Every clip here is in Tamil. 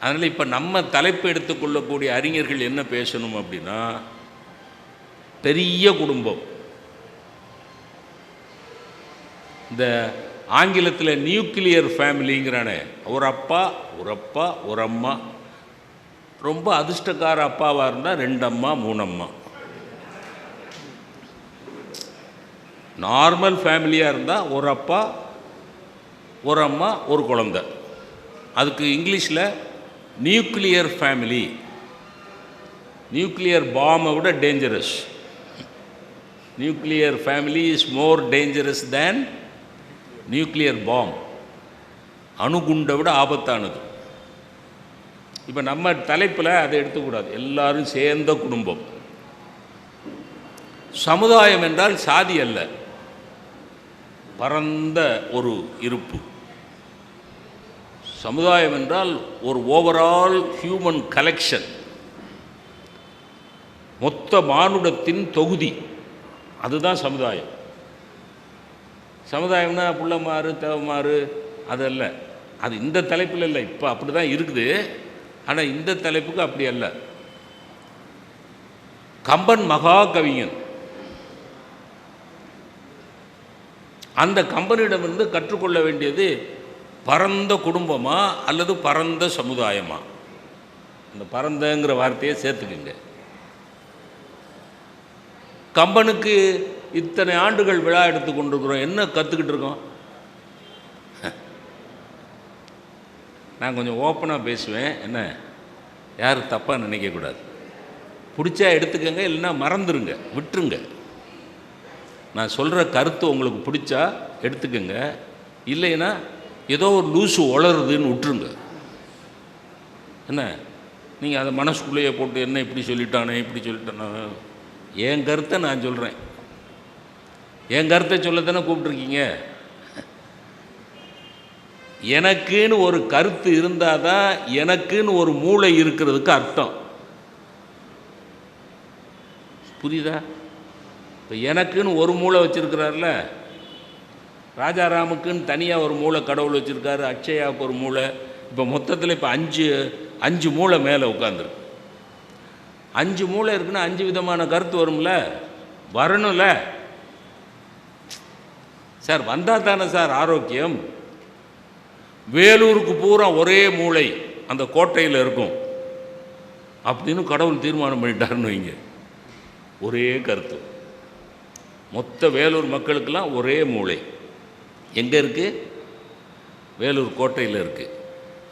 அதனால் இப்போ நம்ம தலைப்பு எடுத்துக்கொள்ளக்கூடிய அறிஞர்கள் என்ன பேசணும் அப்படின்னா பெரிய குடும்பம். இந்த ஆங்கிலத்தில் நியூக்ளியர் ஃபேமிலிங்கிறானே. ஒரு அப்பா ஒரு அப்பா ஒரு அம்மா. ரொம்ப அதிர்ஷ்டக்கார அப்பாவாக இருந்தால் ரெண்டம்மா மூணம்மா நார்மல் ஃபேமிலியாக இருந்தால் ஒரு அப்பா ஒரு அம்மா ஒரு குழந்தை. அதுக்கு இங்கிலீஷில் நியூக்ளியர் ஃபேமிலி நியூக்ளியர் பாமை விட dangerous nuclear family is more dangerous than nuclear bomb அணுகுண்டை விட ஆபத்தானது. இப்போ நம்ம தலைப்பில் அதை எடுத்துக்கூடாது. எல்லாரும் சேர்ந்த குடும்பம். சமுதாயம் என்றால் சாதி அல்ல. பரந்த ஒரு இருப்பு. சமுதாயம் என்றால் ஒரு ஓவரால் ஹியூமன் கலெக்ஷன் மொத்த மானுடத்தின் தொகுதி. அதுதான் சமுதாயம். சமுதாயம்னா புள்ளமாறு தேவமாறு அதல்ல. அது இந்த தலைப்பில் இல்லை. இப்போ அப்படி தான் இருக்குது. ஆனால் இந்த தலைப்புக்கு அப்படி அல்ல. கம்பன் மகா கவிஞன் அந்த கம்பனிடமிருந்து கற்றுக்கொள்ள வேண்டியது பரந்த குடும்பமா அல்லது பரந்த சமுதாயமா? அந்த பரந்தங்கிற வார்த்தையை சேர்த்துக்குங்க. கம்பனுக்கு இத்தனை ஆண்டுகள் விழா எடுத்து கொண்டிருக்கிறோம் என்ன கற்றுக்கிட்டு இருக்கோம்? நான் கொஞ்சம் ஓப்பனாக பேசுவேன் என்ன? யாரும் தப்பாக நினைக்கக்கூடாது பிடிச்சா எடுத்துக்கங்க இல்லைன்னா மறந்துருங்க விட்டுருங்க. நான் சொல்கிற கருத்து உங்களுக்கு பிடிச்சா எடுத்துக்கங்க இல்லைன்னா ஏதோ ஒரு லூசு வளருதுன்னு விட்டுருங்க. என்ன? நீங்கள் அதை மனசுக்குள்ளேயே போட்டு என்ன இப்படி சொல்லிட்டானே இப்படி சொல்லிட்டானே. என் கருத்தை நான் சொல்கிறேன் என் கருத்தை சொல்லத்தானே கூப்பிட்ருக்கீங்க எனக்குன்னு ஒரு கருத்து இருந்தால் தான் எனக்குன்னு ஒரு மூளை இருக்கிறதுக்கு அர்த்தம். புரியுதா? இப்போ எனக்குன்னு ஒரு மூளை வச்சுருக்கிறார்ல ராஜாராமுக்குன்னு தனியாக ஒரு மூளை கடவுள் வச்சுருக்காரு அக்ஷயாவுக்கு ஒரு மூளை. இப்போ மொத்தத்தில் இப்போ அஞ்சு அஞ்சு மூளை மேலே உட்காந்துருக்கு அஞ்சு மூளை இருக்குன்னா அஞ்சு விதமான கருத்து வரும்ல? வரணும்ல? சார் வந்தால் தானே சார் ஆரோக்கியம். வேலூருக்கு பூரா ஒரே மூளை அந்த கோட்டையில் இருக்கும். அப்படின்னு கடவுள் தீர்மானம் பண்ணிட்டாருன்னு வைங்க. ஒரே கருத்து. மொத்த வேலூர் மக்களுக்கெல்லாம் ஒரே மூளை. எங்கே இருக்குது வேலூர் கோட்டையில் இருக்குது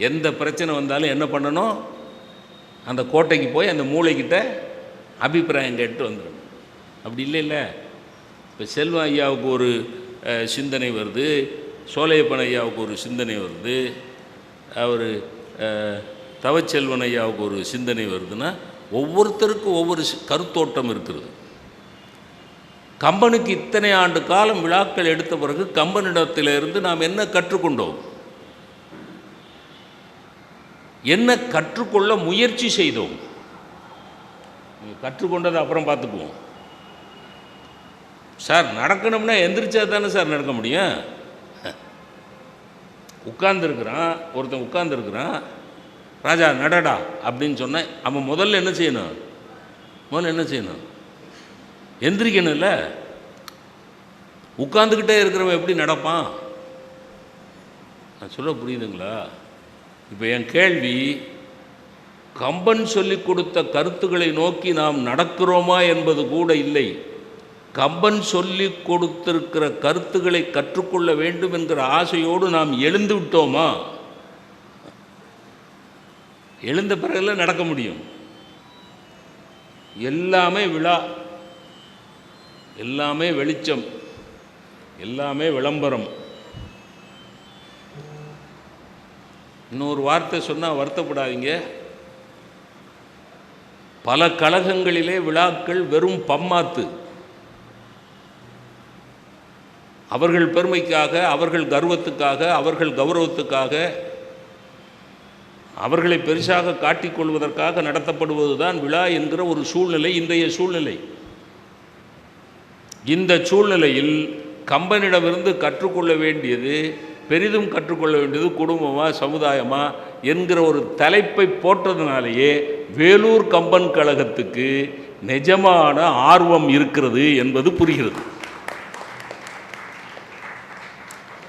எந்த பிரச்சனை வந்தாலும் என்ன பண்ணணும்? அந்த கோட்டைக்கு போய் அந்த மூளைக்கிட்ட அபிப்பிராயம் கேட்டு வந்துடும் அப்படி இல்லை இல்லை இப்போ செல்வ ஐயாவுக்கு ஒரு சிந்தனை வருது. சோலையப்பன் ஐயாவுக்கு ஒரு சிந்தனை வருது. அவர் தவச்செல்வன் ஐயாவுக்கு ஒரு சிந்தனை வருதுன்னா ஒவ்வொருத்தருக்கும் ஒவ்வொரு கருத்தோட்டம் இருக்கிறது. கம்பனுக்கு இத்தனை ஆண்டு காலம் விழாக்கள் எடுத்த பிறகு கம்பனிடத்திலிருந்து நாம் என்ன கற்றுக்கொண்டோம்? என்ன கற்றுக்கொள்ள முயற்சி செய்தோம்? கற்றுக்கொண்டதை அப்புறம் பார்த்துக்குவோம். சார் நடக்கணும்னா எந்திரிச்சா தானே சார் நடக்க முடியும்? உட்கார்ந்துருக்குறான் ஒருத்தன் உட்கார்ந்துருக்குறான். ராஜா நடடா அப்படின்னு சொன்னேன். அவன் முதல்ல என்ன செய்யணும்? முதல்ல என்ன செய்யணும்? எந்திரிக்கணும்ல. உட்காந்துக்கிட்டே இருக்கிறவன் எப்படி நடப்பான்? நான் சொல்ல புரியுதுங்களா? இப்போ என் கேள்வி கம்பன் சொல்லிக் கொடுத்த கருத்துக்களை நோக்கி நாம் நடக்கிறோமா என்பது கூட இல்லை. கம்பன் சொல்லிக் கொடுத்திருக்கிற கருத்துக்களை கற்றுக்கொள்ள வேண்டும் என்கிற ஆசையோடு நாம் எழுந்து விட்டோமா? எழுந்த பிறகுல நடக்க முடியும். எல்லாமே விழா. எல்லாமே வெளிச்சம் எல்லாமே விளம்பரம். இன்னொரு வார்த்தை சொன்னால் வருத்தப்படாதீங்க. பல கழகங்களிலே விழாக்கள் வெறும் பம்மாத்து. அவர்கள் பெருமைக்காக அவர்கள் கர்வத்துக்காக அவர்கள் கௌரவத்துக்காக அவர்களை பெருசாக காட்டிக்கொள்வதற்காக நடத்தப்படுவதுதான் விழா என்கிற ஒரு சூழ்நிலை இன்றைய சூழ்நிலை. இந்த சூழ்நிலையில் கம்பனிடமிருந்து கற்றுக்கொள்ள வேண்டியது பெரிதும் கற்றுக்கொள்ள வேண்டியது குடும்பமா சமுதாயமா என்கிற ஒரு தலைப்பை போட்டதுனாலேயே வேலூர் கம்பன் கழகத்துக்கு நிஜமான ஆர்வம் இருக்கிறது என்பது புரிகிறது.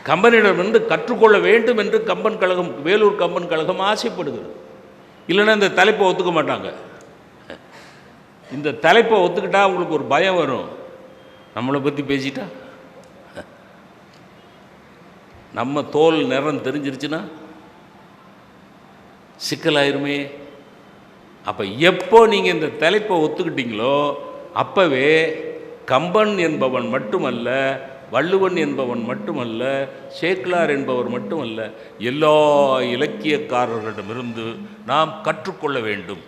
கம்பனிடமிருந்து கற்றுக்கொள்ள வேண்டும் என்று கம்பன் கழகம் வேலூர் கம்பன் கழகம் ஆசைப்படுகிறது. இல்லைன்னா இந்த தலைப்பை ஒத்துக்க மாட்டாங்க. இந்த தலைப்பை ஒத்துக்கிட்டால் அவங்களுக்கு ஒரு பயம் வரும். நம்மளை பற்றி பேசிட்டா? நம்ம தோல் நிறம் தெரிஞ்சிருச்சுன்னா சிக்கலாயிருமே. அப்போ எப்போ நீங்கள் இந்த தலைப்பை ஒத்துக்கிட்டீங்களோ அப்போவே கம்பன் என்பவன் மட்டுமல்ல வள்ளுவன் என்பவன் மட்டுமல்ல சேக்லார் என்பவர் மட்டுமல்ல எல்லா இலக்கியக்காரர்களிடமிருந்து நாம் கற்றுக்கொள்ள வேண்டும்.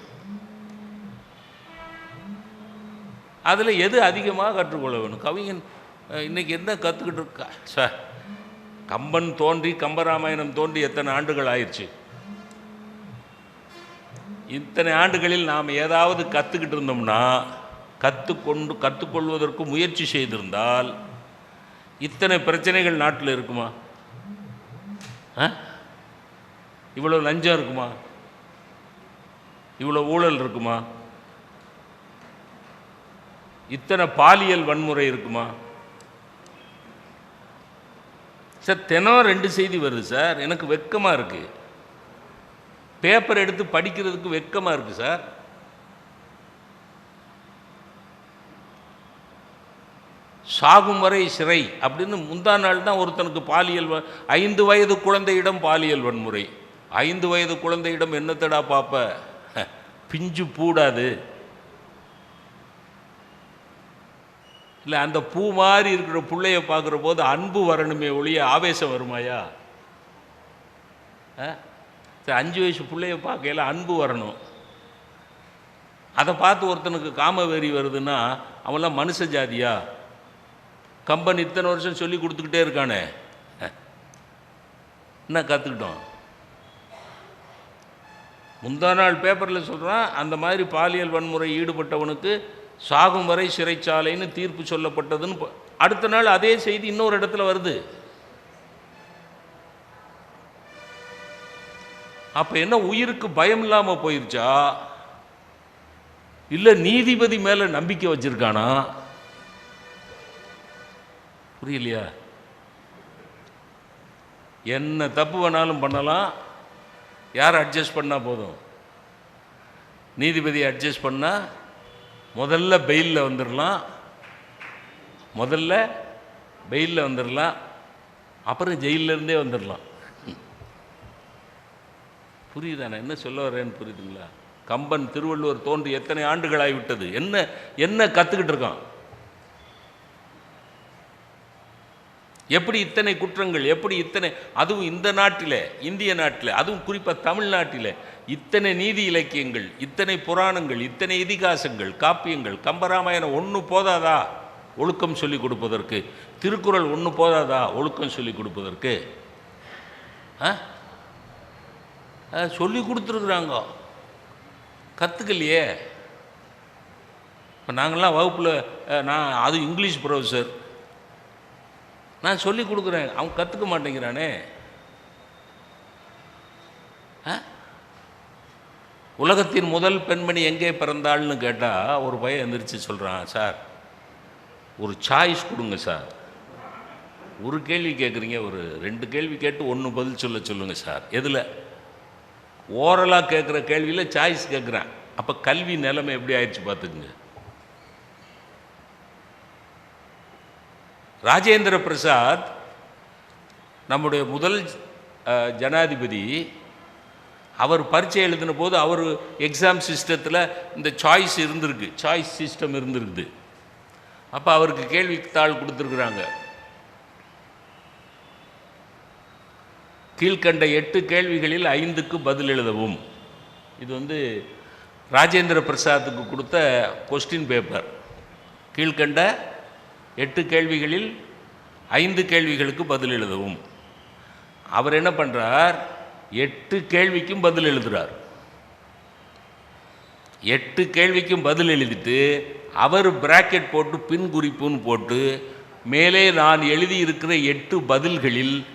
அதில் எது அதிகமாக கற்றுக்கொள்ள வேணும்? கவிஞன் இன்னைக்கு என்ன கற்றுக்கிட்டு இருக்கா? சார் கம்பன் தோன்றி கம்பராமாயணம் தோன்றி எத்தனை ஆண்டுகள் ஆயிடுச்சு? இத்தனை ஆண்டுகளில் நாம் ஏதாவது கற்றுக்கிட்டு இருந்தோம்னா கற்றுக்கொண்டு கற்றுக்கொள்வதற்கு முயற்சி செய்திருந்தால் இத்தனை பிரச்சனைகள் நாட்டில் இருக்குமா? ஆ? இவ்வளோ லஞ்சம் இருக்குமா? இவ்வளோ ஊழல் இருக்குமா? இத்தனை பாலியல் வன்முறை இருக்குமா? சார் தினம் ரெண்டு செய்தி வருது சார். எனக்கு வெக்கமாக இருக்குது பேப்பர் எடுத்து படிக்கிறதுக்கு வெக்கமாக இருக்குது சார். சாகும் வரை சிறை அப்படின்னு முந்தா நாள் தான் ஒருத்தனுக்கு பாலியல் வ- ஐந்து வயது குழந்தையிடம் பாலியல் வன்முறை. ஐந்து வயது குழந்தையிடம் என்னத்தடா பாப்ப? ஹ, பிஞ்சு பூடாது. இல்லை அந்த பூ மாதிரி இருக்கிற பிள்ளைய பார்க்குற போது அன்பு வரணுமே ஒழிய ஆவேசம் வருமாயா ஆ? சரி அஞ்சு வயசு பிள்ளைய பார்க்கையில அன்பு வரணும். அதை பார்த்து ஒருத்தனுக்கு காமவெறி வருதுன்னா அவன்லாம் மனுஷ ஜாதியா? கம்பன் இத்தனை வருஷம் சொல்லி கொடுத்துக்கிட்டே இருக்கானே. என்ன கற்றுக்கிட்டோம் முந்தா நாள் பேப்பரில் சொல்கிறான் அந்த மாதிரி பாலியல் வன்முறை ஈடுபட்டவனுக்கு சாகும் வரை சிறைச்சாலைன்னு தீர்ப்பு சொல்லப்பட்டதுன்னு ப- அடுத்த நாள் அதே செய்தி இன்னொரு இடத்துல வருது. அப்போ என்ன உயிருக்கு பயம் இல்லாமல் போயிருச்சா? இல்லை நீதிபதி மேலே நம்பிக்கை வச்சிருக்கானா? புரியலையா? என்ன தப்பு வேணாலும் பண்ணலாம். யார் அட்ஜஸ்ட் பண்ணால் போதும்? நீதிபதி அட்ஜஸ்ட் பண்ணால் முதல்ல பெயிலில் வந்துடலாம் முதல்ல பெயிலில் வந்துடலாம் அப்புறம் ஜெயிலிருந்தே இருந்தே வந்துடலாம் புரியுதா நான் என்ன சொல்ல வரேன்னு புரியுதுங்களா? கம்பன் திருவள்ளுவர் தோன்றி எத்தனை ஆண்டுகள் ஆகிவிட்டது என்ன என்ன கற்றுக்கிட்டு இருக்கான்? எப்படி இத்தனை குற்றங்கள் எப்படி இத்தனை அதுவும் இந்த நாட்டில் இந்திய நாட்டில் அதுவும் குறிப்பாக தமிழ்நாட்டில் இத்தனை நீதி இலக்கியங்கள் இத்தனை புராணங்கள் இத்தனை இதிகாசங்கள் காப்பியங்கள் கம்பராமாயணம் ஒன்று போதாதா? ஒழுக்கம் சொல்லி கொடுப்பதற்கு. திருக்குறள் ஒன்று போதாதா? ஒழுக்கம் சொல்லி கொடுப்பதற்கு. ஆ? சொல்லி கொடுத்துருக்குறாங்க. கற்றுக்கலையே இப்போ நாங்கள்லாம் வகுப்பில் நான் அது இங்கிலீஷ் ப்ரொஃபஸர் நான் சொல்லி கொடுக்குறேன். அவன் கற்றுக்க மாட்டேங்கிறானே. ஆ? உலகத்தின் முதல் பெண்மணி எங்கே பிறந்தாள்னு கேட்டால் ஒரு பையன் எந்திரிச்சு சொல்கிறான் சார் ஒரு சாய்ஸ் கொடுங்க சார். ஒரு கேள்வி கேட்குறீங்க ஒரு ரெண்டு கேள்வி கேட்டு ஒன்று பதில் சொல்ல சொல்லுங்கள் சார். எதில்? ஓரலாக கேட்குற கேள்வியில் சாய்ஸ் கேட்குறேன் அப்போ கல்வி நிலைமை எப்படி ஆயிடுச்சு பார்த்துக்குங்க ராஜேந்திர பிரசாத் நம்முடைய முதல் ஜனாதிபதி. அவர் பரீட்சை எழுதின போது அவர் எக்ஸாம் சிஸ்டத்தில் இந்த சாய்ஸ் இருந்திருக்கு சாய்ஸ் சிஸ்டம் இருந்திருக்குது. அப்போ அவருக்கு கேள்வித்தாள் கொடுத்துருக்குறாங்க. கீழ்கண்ட எட்டு கேள்விகளில் ஐந்துக்கு பதில் எழுதவும். இது வந்து ராஜேந்திர பிரசாத்துக்கு கொடுத்த கொஸ்டின் பேப்பர் கீழ்க்கண்ட எட்டு கேள்விகளில் ஐந்து கேள்விகளுக்கு பதில் எழுதவும். அவர் என்ன பண்ணுறார் எட்டு கேள்விக்கும் பதில் எழுதுகிறார் எட்டு கேள்விக்கும் பதில் எழுதிட்டு அவர் பிராக்கெட் போட்டு பின் குறிப்புன்னு போட்டு மேலே நான் எழுதியிருக்கிற எட்டு பதில்களில்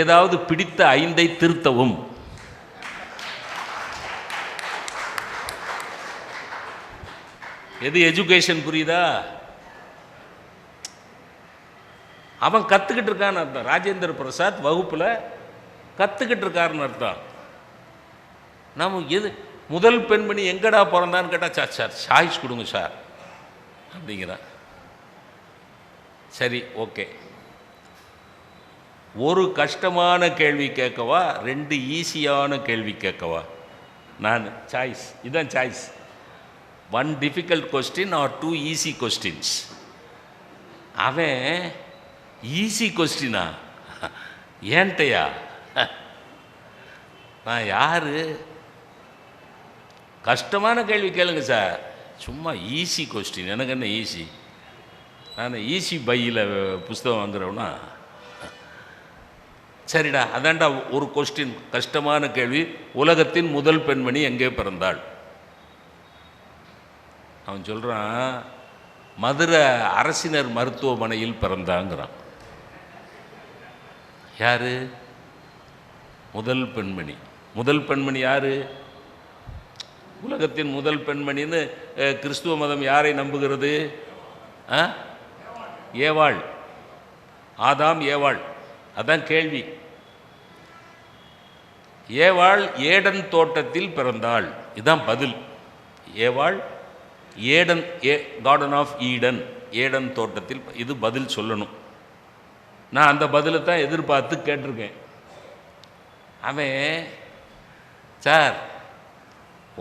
ஏதாவது பிடித்த ஐந்தை திருத்தவும். எது எஜுகேஷன் புரியுதா? அவன் கற்றுக்கிட்டு இருக்கான்னு அர்த்தம். ராஜேந்திர பிரசாத் வகுப்பில் கற்றுக்கிட்டு இருக்காருன்னு அர்த்தம். நம்ம எது முதல் பெண்மணி எங்கடா பிறந்தான்னு கேட்டால் சார் சார் சாய்ஸ் கொடுங்க சார். அப்படிங்கிறான். சரி ஓகே. ஒரு கஷ்டமான கேள்வி கேட்கவா ரெண்டு ஈஸியான கேள்வி கேட்கவா? நான் சாய்ஸ் இதுதான் choice. One difficult question or two easy questions அவன் ஈஸி கொஸ்டினா ஏன்ட்டையா? நான் யார்? கஷ்டமான கேள்வி கேளுங்க சார். சும்மா ஈஸி கொஸ்டின் எனக்கு என்ன ஈஸி நான் ஈஸி பையில் புஸ்தகம் வாங்குறவனா? சரிடா அதான்டா ஒரு கொஸ்டின் கஷ்டமான கேள்வி. உலகத்தின் முதல் பெண்மணி எங்கே பிறந்தாள்? அவன் சொல்கிறான் மதுரை அரசினர் மருத்துவமனையில் பிறந்தாங்கிறான். யார்? முதல் பெண்மணி. முதல் பெண்மணி யார்? உலகத்தின் முதல் பெண்மணின்னு கிறிஸ்துவ மதம் யாரை நம்புகிறது? ஆ ஏவாள். ஆதாம் ஏவாள். அதான் கேள்வி. ஏவாள் ஏடன் தோட்டத்தில் பிறந்தாள். இதுதான் பதில். ஏவாள் Eden a garden of Eden. Eden தோட்டத்தில் இது பதில் சொல்லணும். நான் அந்த பதிலை தான் எதிர்பார்த்து கேட்டிருக்கேன். அவன் சார்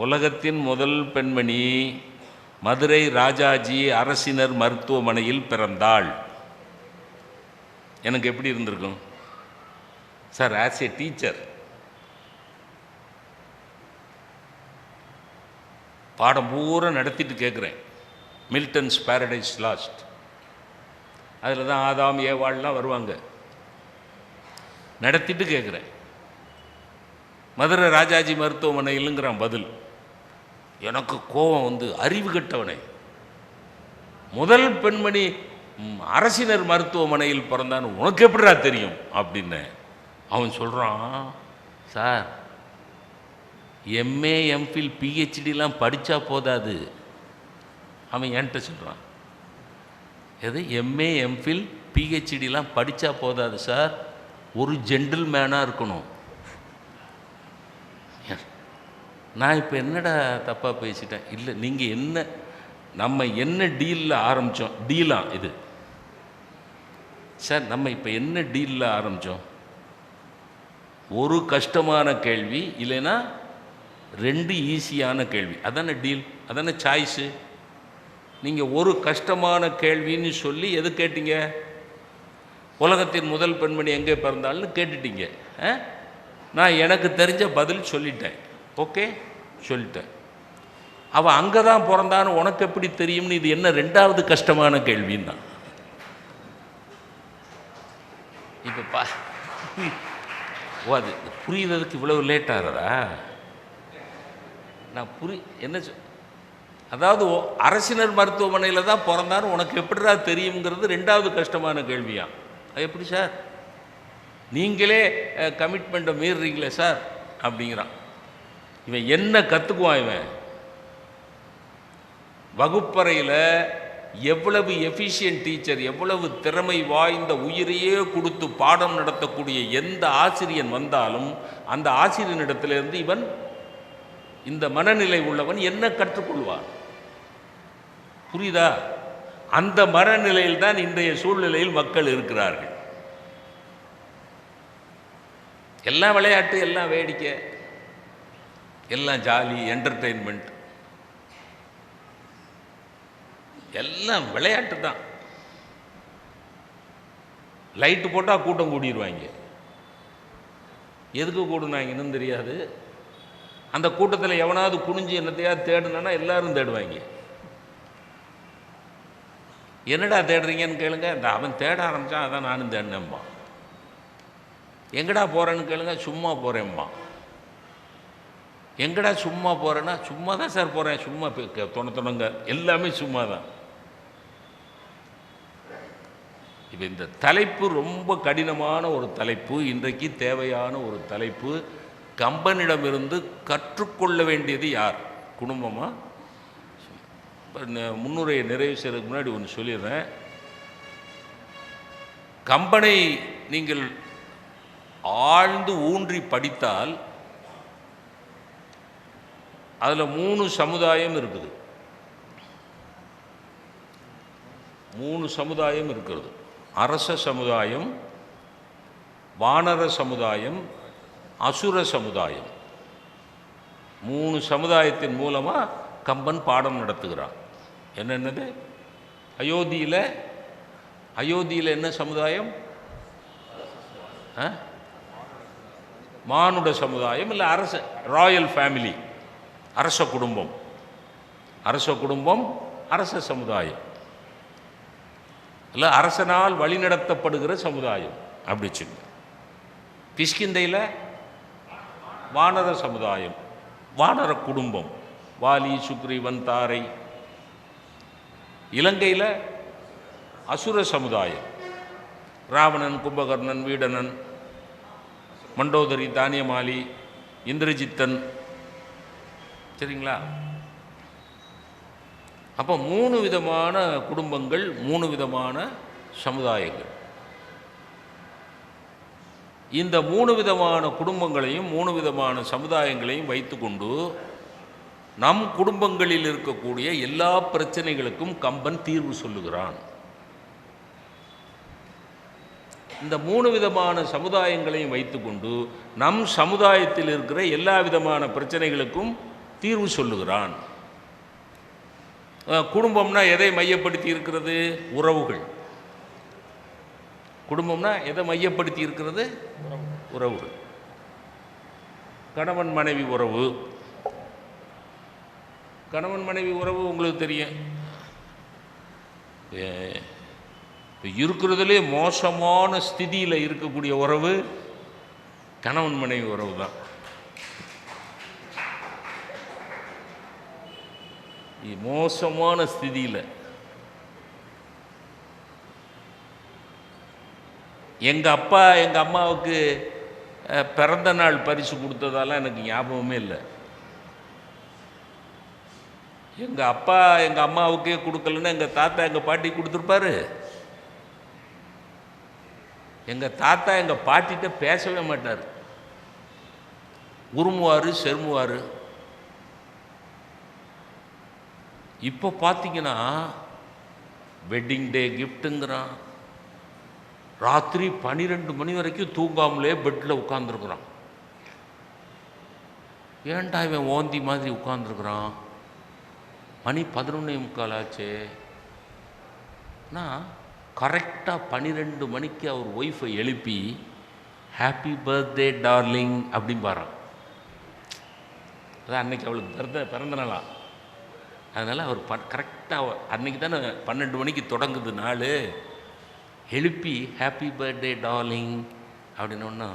உலகத்தின் முதல் பெண்மணி மதுரை ராஜாஜி அரசினர் மருத்துவமனையில் பிறந்தாள். எனக்கு எப்படி இருந்திருக்கும்? சார் ஆஸ் ஏ டீச்சர் பாடம் பூரா நடத்திட்டு கேட்குறேன் மில்டன்ஸ் பேரடைஸ் லாஸ்ட் அதில் தான் ஆதாம் ஏவாள்லாம் வருவாங்க. நடத்திட்டு கேட்குறேன் மதுரை ராஜாஜி மருத்துவமனையிலுங்கிறான் பதில். எனக்கு கோபம் வந்து அறிவு கெட்டவனே. முதல் பெண்மணி அரசினர் மருத்துவமனையில் பிறந்தான்னு உனக்கு எப்படிடா தெரியும்? அப்படின்னு அவன் சொல்கிறான் சார் எம்ஏ எம்ஃபில் பிஹெச்டிலாம் படித்தா போதாது. அவன் என்கிட்ட சொல்கிறான் எது? எம்ஏ எம்ஃபில் பிஹெச்டிலாம் படித்தா போதாது சார் ஒரு ஜென்டில்மேனாக இருக்கணும். நான் இப்போ என்னடா தப்பாக பேசிட்டேன்? இல்லை நீங்கள் என்ன நம்ம என்ன டீலில் ஆரம்பித்தோம் டீலாம் இது. சார் நம்ம இப்போ என்ன டீலில் ஆரம்பித்தோம் ஒரு கஷ்டமான கேள்வி இல்லைன்னா ரெண்டு ஈஸியான கேள்வி. அதானே டீல் அதானே சாய்ஸு நீங்கள் ஒரு கஷ்டமான கேள்வின்னு சொல்லி எது கேட்டீங்க? உலகத்தின் முதல் பெண்மணி எங்கே பிறந்தாள்னு கேட்டுட்டீங்க. ஆ? நான் எனக்கு தெரிஞ்ச பதில் சொல்லிட்டேன். ஓகே? சொல்லிட்டேன். அவள் அங்கே தான் பிறந்தான்னு உனக்கு எப்படி தெரியும்னு இது என்ன ரெண்டாவது கஷ்டமான கேள்வின்னா இப்போ பா ஓ அது புரியுறதுக்கு இவ்வளவு லேட் ஆகிறதா? நான் புரி என்ன சொல் அதாவது ஓ- அரசினர் மருத்துவமனையில் தான் பிறந்தாரு. உனக்கு எப்படிடா தெரியுங்கிறது ரெண்டாவது கஷ்டமான கேள்வியா? அது எப்படி சார்? நீங்களே கமிட்மெண்ட்டை மீறுறீங்களே சார்? அப்படிங்கிறான். இவன் என்ன கற்றுக்குவான் இவன்? வகுப்பறையில் எவ்வளவு எஃபிஷியன்ட் டீச்சர் எவ்வளவு திறமை வாய்ந்த உயிரையே கொடுத்து பாடம் நடத்தக்கூடிய எந்த ஆசிரியன் வந்தாலும் அந்த ஆசிரியனிடத்திலிருந்து இவன் இந்த மனநிலை உள்ளவன் என்ன கற்றுக்கொள்வான்? புரியுதா? அந்த மரநிலையில் தான் இன்றைய சூழ்நிலையில் மக்கள் இருக்கிறார்கள். எல்லாம் விளையாட்டு எல்லாம் வேடிக்கை எல்லாம் ஜாலி என்டர்டெயின்மெண்ட் எல்லாம் விளையாட்டு தான். லைட்டு போட்டால் கூட்டம் கூடிடுவாங்க எதுக்கு கூடுனாங்கன்னு தெரியாது. அந்த கூட்டத்தில் எவனாவது குனிஞ்சு என்னத்தையாவது தேடுனா எல்லாரும் தேடுவாங்க. என்னடா தேடுறீங்கன்னு கேளுங்க. இந்த அவன் தேட ஆரம்பித்தான் அதான் நானும் தேடினேம்மா. எங்கடா போகிறேன்னு கேளுங்க சும்மா போகிறேன்பா எங்கடா சும்மா போகிறேன்னா சும்மா தான் சார் போகிறேன் சும்மா தொண தொணங்க. எல்லாமே சும்மா தான் இப்போ இந்த தலைப்பு ரொம்ப கடினமான ஒரு தலைப்பு இன்றைக்கு தேவையான ஒரு தலைப்பு. கம்பனிடமிருந்து கற்றுக்கொள்ள வேண்டியது யார்? குடும்பமாக முன்னுரையை நிறைவு செய்கிறதுக்கு முன்னாடி ஒன்று சொல்லிடுறேன். கம்பனை நீங்கள் ஆழ்ந்து ஊன்றி படித்தால் அதில் மூணு சமுதாயம் இருக்குது. மூணு சமுதாயம் இருக்கிறது. அரச சமுதாயம் வானர சமுதாயம் அசுர சமுதாயம். மூணு சமுதாயத்தின் மூலமாக கம்பன் பாடம் நடத்துகிறான். என்னென்னது? அயோத்தியில் அயோத்தியில் என்ன சமுதாயம்? ஆ? மானுட சமுதாயம் இல்லை அரச ராயல் ஃபேமிலி அரச குடும்பம். அரச குடும்பம் அரச சமுதாயம். இல்லை அரசனால் வழிநடத்தப்படுகிற சமுதாயம். அப்படி வச்சுங்க. கிஷ்கிந்தையில் வானர சமுதாயம் வானர குடும்பம். வாலி சுக்ரி வந்தாரை இலங்கையில் அசுர சமுதாயம். ராவணன் கும்பகர்ணன் வீடனன் மண்டோதரி தானியமாலி இந்திரஜித்தன். சரிங்களா? அப்போ மூணு விதமான குடும்பங்கள் மூணு விதமான சமுதாயங்கள். இந்த மூணு விதமான குடும்பங்களையும் மூணு விதமான சமுதாயங்களையும் வைத்துக்கொண்டு நம் குடும்பங்களில் இருக்கக்கூடிய எல்லா பிரச்சனைகளுக்கும் கம்பன் தீர்வு சொல்லுகிறான். இந்த மூணு விதமான சமுதாயங்களையும் வைத்துக்கொண்டு நம் சமுதாயத்தில் இருக்கிற எல்லா விதமான பிரச்சனைகளுக்கும் தீர்வு சொல்லுகிறான். குடும்பம்னா எதை மையப்படுத்தி இருக்கிறது? உறவுகள். குடும்பம்னா எதை மையப்படுத்தி இருக்கிறது? உறவுகள். கணவன் மனைவி உறவு. கணவன் மனைவி உறவு உங்களுக்கு தெரியும். இருக்கிறதுலே மோசமான ஸ்திதியில் இருக்கக்கூடிய உறவு கணவன் மனைவி உறவு தான். மோசமான ஸ்திதியில். எங்கள் அப்பா எங்கள் அம்மாவுக்கு பிறந்த நாள் பரிசு கொடுத்ததால எனக்கு ஞாபகமே இல்லை. எங்கள் அப்பா எங்கள் அம்மாவுக்கே கொடுக்கலன்னா எங்கள் தாத்தா எங்கள் பாட்டி கொடுத்துருப்பாரு. எங்கள் தாத்தா எங்கள் பாட்டிகிட்ட பேசவே மாட்டார். உருமுவார் செருமுவார். இப்போ பார்த்தீங்கன்னா வெட்டிங் டே கிஃப்ட்டுங்கிறான் ராத்திரி பன்னிரெண்டு மணி வரைக்கும் தூங்காமலே பெட்டில் உட்காந்துருக்குறான் ஏன்டா இவன் ஓந்தி மாதிரி உட்காந்துருக்குறான் மணி பதினொன்னே முக்கால் ஆச்சே. நான் கரெக்டாக பன்னிரெண்டு மணிக்கு அவர் ஒய்ஃபை எழுப்பி ஹாப்பி பர்த்டே டார்லிங் அப்படிம்பாரான் அதான் அன்றைக்கி அவளுக்கு பிறந்த பிறந்த நாளா. அதனால் அவர் ப கரெக்டாக அன்றைக்கி தானே பன்னெண்டு மணிக்கு தொடங்குது நாள். எழுப்பி ஹாப்பி பர்த்டே டார்லிங் அப்படின்னு ஒன்று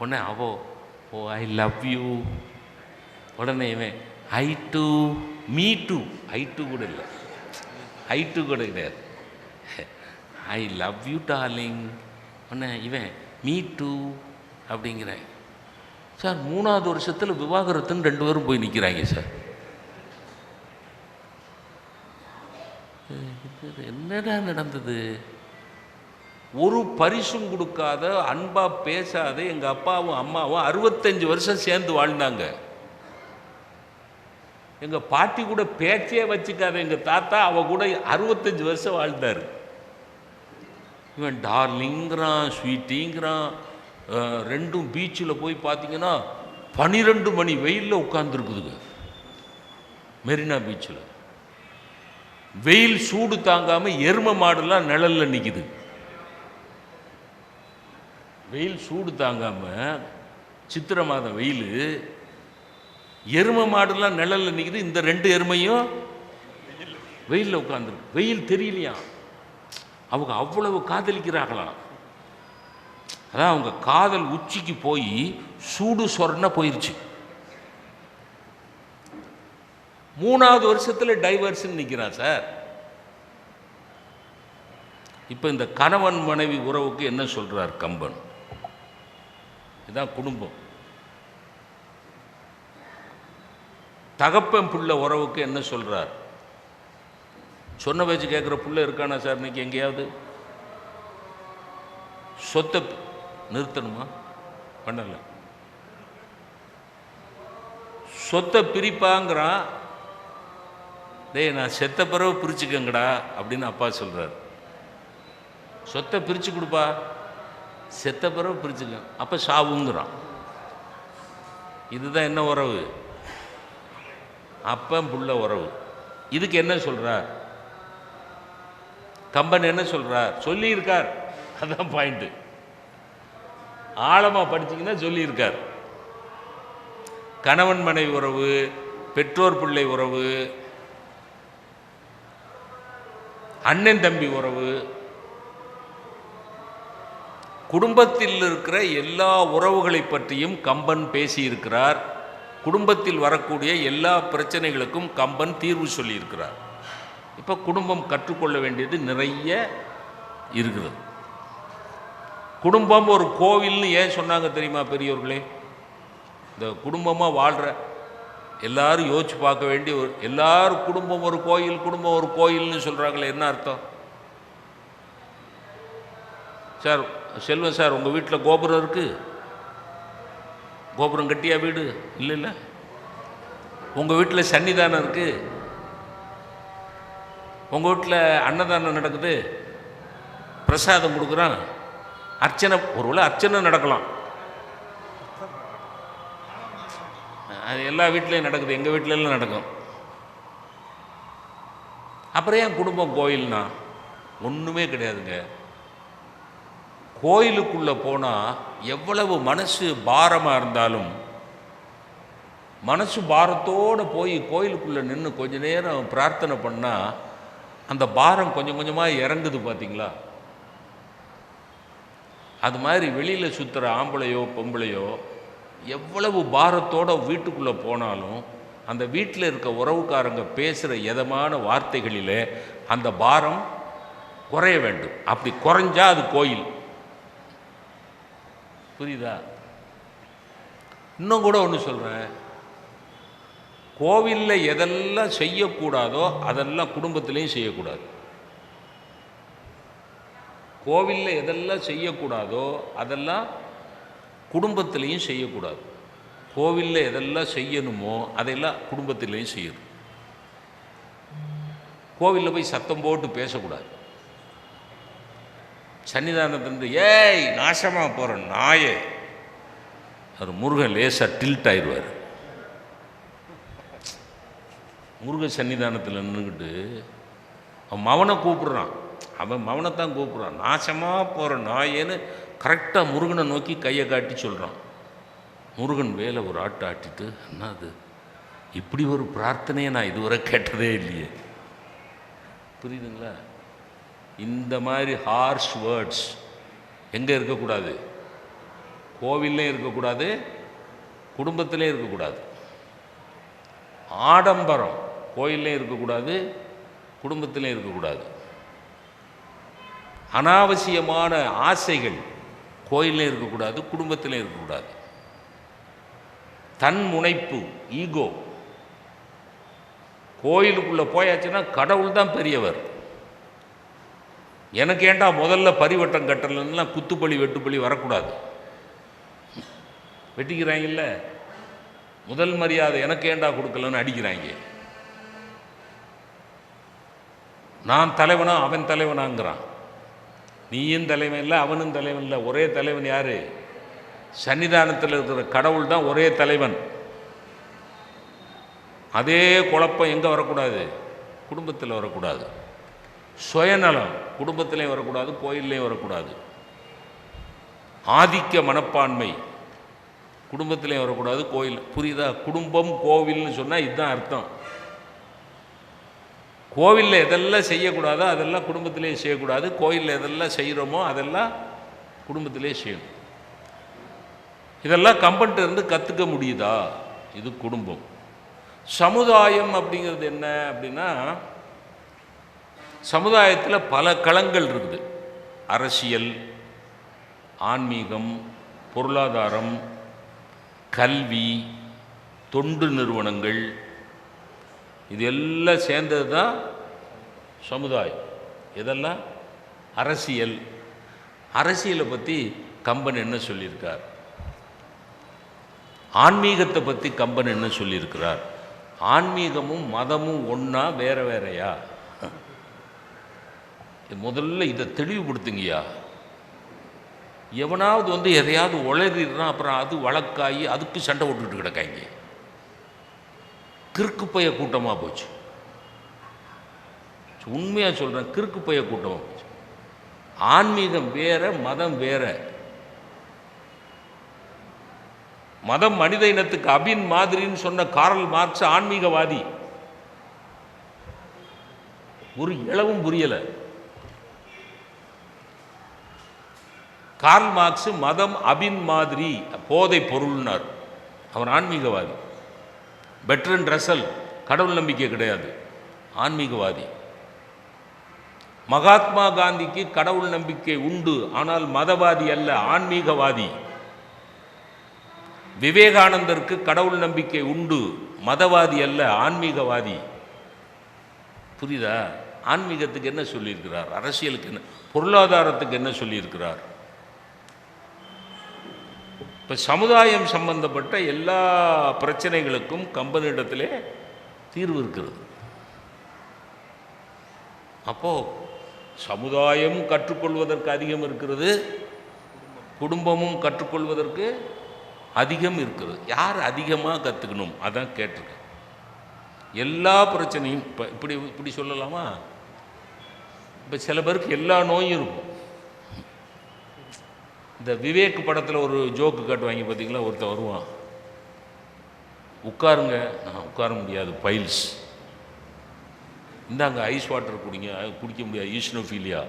உடனே அவோ ஓ ஐ லவ் யூ உடனே இவன் I too me too I too கூட இல்லை. ஐ டூ கூட கிடையாது. ஐ லவ் யூ டார்லிங் உன்ன இவன் மீ டூ அப்படிங்கிறேன். சார் மூணாவது வருஷத்தில் விவாகரத்துன்னு ரெண்டு பேரும் போய் நிற்கிறாங்க சார். இது என்னடா நடந்தது? ஒரு பரிசும் கொடுக்காத அன்பா பேசாத எங்கள் அப்பாவும் அம்மாவும் அறுபத்தஞ்சு வருஷம் சேர்ந்து வாழ்ந்தாங்க. எங்கள் பாட்டி கூட பேச்சே வச்சுக்காத எங்கள் தாத்தா அவ கூட அறுபத்தஞ்சு வருஷம் வாழ்ந்தார். இவன் டார்லிங்கிறான் ஸ்வீட்டிங்கிறான் ரெண்டும் பீச்சில் போய் பார்த்தீங்கன்னா பனிரெண்டு மணி வெயிலில் உட்காந்துருக்குதுங்க மெரினா பீச்சில். வெயில் சூடு தாங்காமல் எரும மாடுலாம் நிழலில் நிற்கிது வெயில் சூடு தாங்காமல் சித்திரை மாதம் வெயில் எருமை மாடுலாம் நிழலில் நிக்குது இந்த ரெண்டு எருமையும் வெயிலில் உட்காந்துருக்கு வெயில் தெரியலையா? அவங்க அவ்வளவு காதலிக்கிறாங்களாம் அதான் அவங்க காதல் உச்சிக்கு போய் சூடு சொரண போயிடுச்சு மூணாவது வருஷத்தில் டைவர்ஸ்ன்னு நிற்கிறான் சார். இப்போ இந்த கணவன் மனைவி உறவுக்கு என்ன சொல்கிறார் கம்பன்? இதுதான் குடும்பம். தகப்பன் பிள்ளை உறவுக்கு என்ன சொல்கிறார் சொன்ன பேச்சு கேட்குற புள்ள இருக்கானா சார் இன்னைக்கு எங்கேயாவது? சொத்தை நிறுத்தணுமா? பண்ணல. சொத்தை பிரிப்பாங்கிறான். டேய் நான் செத்த பிறகு பிரிச்சுக்கங்கடா அப்படின்னு அப்பா சொல்கிறார் சொத்தை பிரித்து கொடுப்பா. செத்த பிறகு பிரிச்சுக்க. அப்போ சாவுங்கிறான். இதுதான் என்ன உறவு? அப்பன் புள்ள உறவு. இதுக்கு என்ன சொல்கிறார் கம்பன் என்ன சொல்கிறார் சொல்லியிருக்கார். அதான் பாயிண்ட்டு ஆழமாக படிச்சீங்கன்னா சொல்லியிருக்கார். கணவன் மனைவி உறவு பெற்றோர் பிள்ளை உறவு அண்ணன் தம்பி உறவு குடும்பத்தில் இருக்கிற எல்லா உறவுகளை பற்றியும் கம்பன் பேசியிருக்கிறார். குடும்பத்தில் வரக்கூடிய எல்லா பிரச்சனைகளுக்கும் கம்பன் தீர்வு சொல்லியிருக்கிறார். இப்போ குடும்பம் கற்றுக்கொள்ள வேண்டியது நிறைய இருக்குது குடும்பம் ஒரு கோவில்னு ஏன் சொன்னாங்க தெரியுமா பெரியவர்களே இந்த குடும்பமாக வாழ்கிற எல்லாரும் யோசிச்சு பார்க்க வேண்டிய ஒரு எல்லாரும் குடும்பம் ஒரு கோயில் குடும்பம் ஒரு கோயில்னு சொல்கிறாங்களே என்ன அர்த்தம்? சார் செல்வம் சார் உங்கள் வீட்டில் கோபுரம் இருக்குது கோபுரம் கட்டியா வீடு? இல்லை இல்லை. உங்கள் வீட்டில் சன்னிதானம் இருக்குது உங்கள் வீட்டில் அன்னதானம் நடக்குது. பிரசாதம் கொடுக்குறான். அர்ச்சனை ஒருவேளை அர்ச்சனை நடக்கலாம். அது எல்லா வீட்லேயும் நடக்குது. எங்கள் வீட்டிலலாம் நடக்கும். அப்புறம் ஏன் குடும்பம் கோயில்னா? ஒன்றுமே கிடையாதுங்க. கோயிலுக்குள்ளே போனால் எவ்வளவு மனசு பாரமாக இருந்தாலும் மனசு பாரத்தோடு போய் கோயிலுக்குள்ளே நின்று கொஞ்ச நேரம் பிரார்த்தனை பண்ணால் அந்த பாரம் கொஞ்சம் கொஞ்சமாக இறங்குது பார்த்தீங்களா அது மாதிரி வெளியில் சுற்றுற ஆம்பளையோ பொம்பளையோ எவ்வளவு பாரத்தோட வீட்டுக்குள்ளே போனாலும் அந்த வீட்டில் இருக்க உறவுக்காரங்க பேசுகிற எதமான வார்த்தைகளிலே அந்த பாரம் குறைய வேண்டும். அப்படி குறைஞ்சா அது கோயில். புரியுதா? இன்னும் கூட ஒன்று சொல்கிறேன் கோவிலில் எதெல்லாம் செய்யக்கூடாதோ அதெல்லாம் குடும்பத்திலையும் செய்யக்கூடாது. கோவிலில் எதெல்லாம் செய்யக்கூடாதோ அதெல்லாம் குடும்பத்திலையும் செய்யக்கூடாது. கோவிலில் எதெல்லாம் செய்யணுமோ அதையெல்லாம் குடும்பத்திலையும் செய்யணும். கோவிலில் போய் சத்தம் போட்டு பேசக்கூடாது. சன்னிதானத்திலிருந்து ஏய் நாசமாக போகிற நாயே. அவர் முருகன் லேசாக டில்ட் ஆயிடுவார். முருக சன்னிதானத்தில் நின்றுக்கிட்டு அவன் மவனை கூப்பிடுறான். அவன் மவனைத்தான் கூப்பிட்றான். நாசமாக போகிற நாயேன்னு கரெக்டாக முருகனை நோக்கி கையை காட்டி சொல்கிறான் முருகன் வேலை ஒரு ஆட்டு ஆட்டிட்டு என்ன அது இப்படி ஒரு பிரார்த்தனையை நான் இதுவரை கேட்டதே இல்லையே. புரியுதுங்களா? இந்த மாதிரி ஹார்ஷ் வேர்ட்ஸ் எங்கே இருக்கக்கூடாது? கோவில்லையும் இருக்கக்கூடாது குடும்பத்திலையும் இருக்கக்கூடாது. ஆடம்பரம் கோயில்லையும் இருக்கக்கூடாது குடும்பத்திலையும் இருக்கக்கூடாது. அனாவசியமான ஆசைகள் கோயில்லையும் இருக்கக்கூடாது குடும்பத்திலையும் இருக்கக்கூடாது. தன் முனைப்பு ஈகோ கோயிலுக்குள்ளே போயாச்சுன்னா கடவுள் தான் பெரியவர். எனக்கு ஏண்டா முதல்ல பரிவட்டம் கட்டலன்னா குத்துப்பலி வெட்டுப்பலி வரக்கூடாது? வெட்டிக்கிறாங்கல்ல? முதல் மரியாதை எனக்கு ஏண்டா கொடுக்கலன்னு அடிக்கிறாங்க? நான் தலைவனா அவன் தலைவனாங்கிறான். நீயும் தலைவன் இல்லை அவனும் தலைவன் இல்லை ஒரே தலைவன் யார்? சன்னிதானத்தில் இருக்கிற கடவுள் தான் ஒரே தலைவன். அதே குழப்பம் எங்கே வரக்கூடாது? குடும்பத்தில் வரக்கூடாது. சுயநலம். குடும்பத்திலையும் வரக்கூடாது கோயில்லையும் வரக்கூடாது. ஆதிக்க மனப்பான்மை. குடும்பத்திலையும் வரக்கூடாது கோயில். புரியுதா? குடும்பம் கோவில்னு சொன்னால் இதுதான் அர்த்தம். கோவிலில் எதெல்லாம் செய்யக்கூடாதோ அதெல்லாம் குடும்பத்திலே செய்யக்கூடாது. கோயிலில் எதெல்லாம் செய்கிறோமோ அதெல்லாம் குடும்பத்திலே செய்யணும். இதெல்லாம் கம்பன்ட்டு இருந்து கற்றுக்க முடியுதா? இது குடும்பம். சமுதாயம் அப்படிங்கிறது என்ன அப்படின்னா சமுதாயத்தில் பல களங்கள் இருக்குது. அரசியல் ஆன்மீகம் பொருளாதாரம் கல்வி தொண்டு நிறுவனங்கள் இது எல்லாம் சேர்ந்தது தான் சமுதாயம். இதெல்லாம் அரசியல். அரசியலை பற்றி கம்பன் என்ன சொல்லியிருக்கார்? ஆன்மீகத்தை பற்றி கம்பன் என்ன சொல்லியிருக்கிறார்? ஆன்மீகமும் மதமும் ஒன்றா வேற வேறையா? முதல்ல இதை தெளிவுபடுத்துங்கய்யா. எவனாவது வந்து எதையாவது உளறிடுறான் அப்புறம் அது வழக்காகி அதுக்கு சண்டை விட்டுக்கிட்டு கிடக்காங்க கிறுக்கு பைய கூட்டமாக போச்சு. உண்மையாக சொல்கிறேன் கிறுக்கு பைய கூட்டமாக போச்சு. ஆன்மீகம் வேற மதம் வேற. மதம் மனித இனத்துக்கு அபின் மாதிரின்னு சொன்ன காரல் மார்க்ஸ் ஆன்மீகவாதி. ஒரு இளவும் புரியலை. கார்ல் மார்க்ஸ் மதம் அபின் மாதிரி போதை பொருள்னார். அவர் ஆன்மீகவாதி. பெட்ரன் ரசல் கடவுள் நம்பிக்கை கிடையாது. ஆன்மீகவாதி. மகாத்மா காந்திக்கு கடவுள் நம்பிக்கை உண்டு ஆனால் மதவாதி அல்ல ஆன்மீகவாதி. விவேகானந்தருக்கு கடவுள் நம்பிக்கை உண்டு மதவாதி அல்ல ஆன்மீகவாதி. புரியுதா? ஆன்மீகத்துக்கு என்ன சொல்லியிருக்கிறார்? அரசியலுக்கு என்ன? பொருளாதாரத்துக்கு என்ன சொல்லியிருக்கிறார்? இப்போ சமுதாயம் சம்பந்தப்பட்ட எல்லா பிரச்சனைகளுக்கும் கம்பெனியிடத்திலே தீர்வு இருக்கிறது. அப்போது சமுதாயம் கற்றுக்கொள்வதற்கு அதிகம் இருக்கிறது குடும்பமும் கற்றுக்கொள்வதற்கு அதிகம் இருக்கிறது. யார் அதிகமாக கற்றுக்கணும் அதான் கேட்டிருக்கேன். எல்லா பிரச்சனையும் இப்போ இப்படி இப்படி சொல்லலாமா? இப்போ சில பேருக்கு எல்லா நோயும் இருக்கும். இந்த விவேக் படத்தில் ஒரு ஜோக்கு காட்டுவாங்க பார்த்தீங்களா ஒருத்தன் வருவான். உட்காருங்க. நான் உட்கார முடியாது. பைல்ஸ். இந்தாங்க ஐஸ் வாட்டர் குடிங்க. அது குடிக்க முடியாது. ஈஸ்னோஃபீலியா.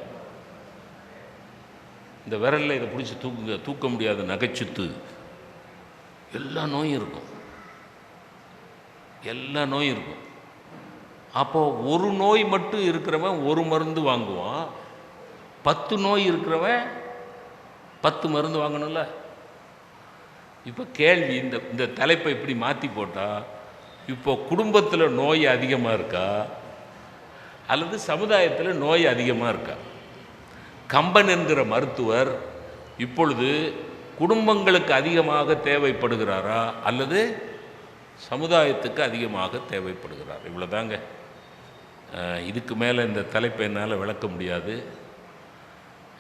இந்த விரலில் இதை பிடிச்சி தூக்குங்க. தூக்க முடியாத. நகைச்சுத்து. எல்லா நோயும் இருக்கும். எல்லா நோயும் இருக்கும். அப்போது ஒரு நோய் மட்டும் இருக்கிறவன் ஒரு மருந்து வாங்குவான். பத்து நோய் இருக்கிறவன் பத்து மருந்து வாங்கணும்ல? இப்போ கேள்வி இந்த இந்த தலைப்பை இப்படி மாற்றி போட்டால் இப்போ குடும்பத்தில் நோய் அதிகமாக இருக்கா? அல்லது சமுதாயத்தில் நோய் அதிகமாக இருக்கா? கம்பன் என்கிற மருத்துவர் இப்பொழுது குடும்பங்களுக்கு அதிகமாக தேவைப்படுகிறாரா? அல்லது சமுதாயத்துக்கு அதிகமாக தேவைப்படுகிறார்? இவ்வளோதாங்க இதுக்கு மேலே இந்த தலைப்பை என்னால் விளக்க முடியாது.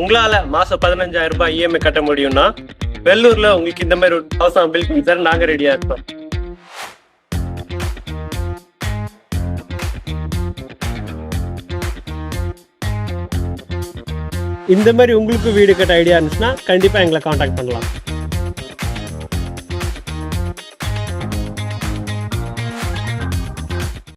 உங்களால மாசம் பதினஞ்சாயிரம் ரூபாய் இஎம்ஐ கட்ட முடியும்னா வெள்ளூர்ல உங்களுக்கு இந்த மாதிரி ஒரு ஹவுஸ் பில்டிங் சார் நாங்க ரெடியா இருக்கோம் இந்த மாதிரி உங்களுக்கு வீடு கட்ட ஐடியா இருந்துச்சுன்னா கண்டிப்பா எங்களை காண்டாக்ட் பண்ணலாம்.